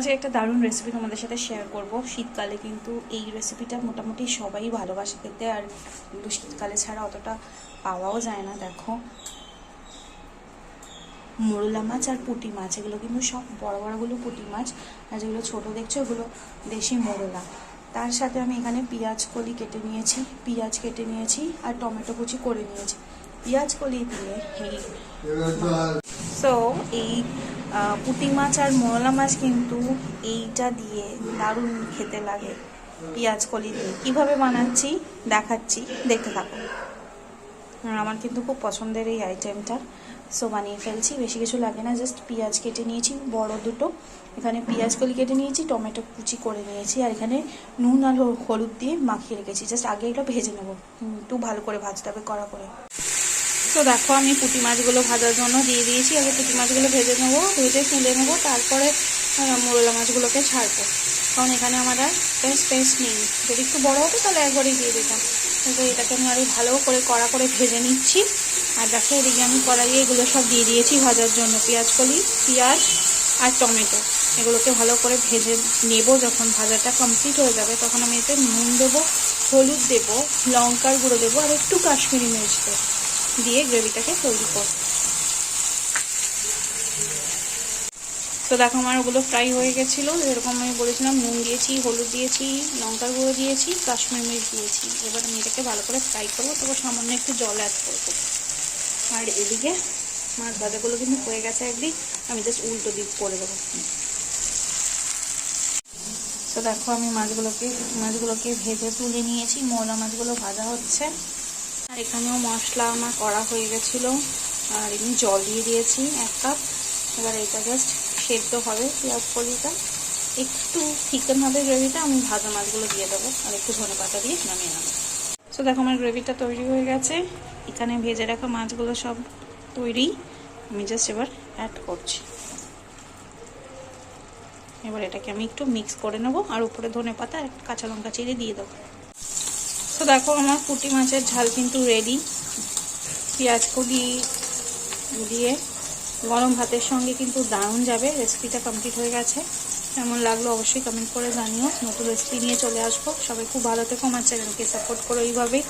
আজকে একটা দারুণ রেসিপি তোমাদের সাথে শেয়ার করব। শীতকালে কিন্তু এই রেসিপিটা মোটামুটি সবাই ভালোবাসে খেতে আর কিন্তু শীতকালে ছাড়া অতটা পাওয়াও যায় না দেখো। মোরলা মাছ আর পুঁটি মাছ এগুলো কিন্তু সব বড় বড়গুলো পুঁটি মাছ আর যেগুলো ছোটো দেখছ ওগুলো দেশি মোরলা। তার সাথে আমি এখানে পেঁয়াজ কলি কেটে নিয়েছি পেঁয়াজ কেটে নিয়েছি আর টমেটো কুচি করে নিয়েছি। পেঁয়াজ কলি দিয়ে এই সো এই পুঁটি মাছ আর মোরলা মাছ কিন্তু এইটা দিয়ে দারুণ খেতে লাগে। পেঁয়াজ কলি দিয়ে। কীভাবে বানাচ্ছি? দেখাচ্ছি। দেখতে থাকো। আমার কিন্তু খুব পছন্দের এই আইটেমটা সো বানিয়ে ফেলছি। বেশি কিছু লাগে না। জাস্ট পেঁয়াজ কেটে নিয়েছি, বড় দুটো। এখানে পেঁয়াজ কলি কেটে নিয়েছি, টমেটো কুচি করে নিয়েছি, আর এখানে নুন আর হলুদ দিয়ে মাখিয়ে রেখেছি। জাস্ট আগে এটা ভেজে নেব। একটু ভালো করে ভাজতে হবে, কড়া করে। তো দেখো আমি পুঁটি মাছগুলো ভাজার জন্য দিয়ে দিয়েছি। আগে পুঁটি মাছগুলো ভেজে নেব ভেজে তুলে নেব, তারপরে মোরলা মাছগুলোকে ছাড়বো। কারণ এখানে আমার আর স্পেস নেই। যদি একটু বড় হতো তাহলে একবারই দিয়ে দিতাম। কিন্তু এটাকে আমি আরও ভালো করে কড়া করে ভেজে নিচ্ছি। আর দেখো এদিকে আমি কড়াইয়ে এগুলো সব দিয়ে দিয়েছি ভাজার জন্য। পেঁয়াজ কলি, পেঁয়াজ আর টমেটো। এগুলোকে ভালো করে ভেজে নেব। যখন ভাজাটা কমপ্লিট হয়ে যাবে তখন আমি এতে নুন দেবো, হলুদ দেবো, লঙ্কার গুঁড়ো দেবো আর একটু কাশ্মীরি মির্চ দেবো। দিয়ে গ্রেভিটাকে তৈরি করব তো দেখো আমার ওগুলো ফ্রাই হয়ে গেছিল। এরকম আমি বলেছিলাম, নুন দিয়েছি, হলুদ দিয়েছি, লঙ্কার গুঁড়ো দিয়েছি, কাশ্মীর মির্চ দিয়েছি। এবার আমি এটাকে ভালো করে ফ্রাই করব তারপর সামান্য একটু জল অ্যাড করব। আর এদিকে মাছ ভাজাগুলো কিন্তু হয়ে গেছে একদিক আমি জাস্ট উল্টো দিক করে দেবো। তো দেখো আমি মাছগুলোকে মাছগুলোকে ভেজে তুলে নিয়েছি। মোলা মাছগুলো ভাজা হচ্ছে। আর এখানেও মশলা আমার করা হয়ে গেছিল। আর এমনি জল দিয়ে দিয়েছি এক কাপ। এবার এটা জাস্ট সেদ্ধ হবে পেঁয়াজ কলিটা। একটু থিকেন হবে গ্রেভিটা আমি ভাজা মাছগুলো দিয়ে দেবো আর একটু ধনে পাতা দিয়ে নামিয়ে নেব। সো দেখো আমার গ্রেভিটা তৈরি হয়ে গেছে। এখানে ভেজে রাখা মাছগুলো সব তৈরি। আমি জাস্ট এবার অ্যাড করছি। এবার এটাকে আমি একটু মিক্স করে নেব। আর উপরে ধনে পাতা কাঁচা লঙ্কা চিড়ে দিয়ে দেবো। তো দেখো আমার পুঁটি মাছের ঝাল কিন্তু রেডি পেঁয়াজ কলি দিয়ে গরম ভাতের সঙ্গে কিন্তু দারুণ যাবে। রেসিপিটা কমপ্লিট হয়ে গেছে। কেমন লাগল অবশ্যই কমেন্ট করে জানিও। নতুন রেসিপি নিয়ে চলে আসব। সবাই খুব ভালো থেকো। আমার চ্যানেলকে সাপোর্ট করো এইভাবেই।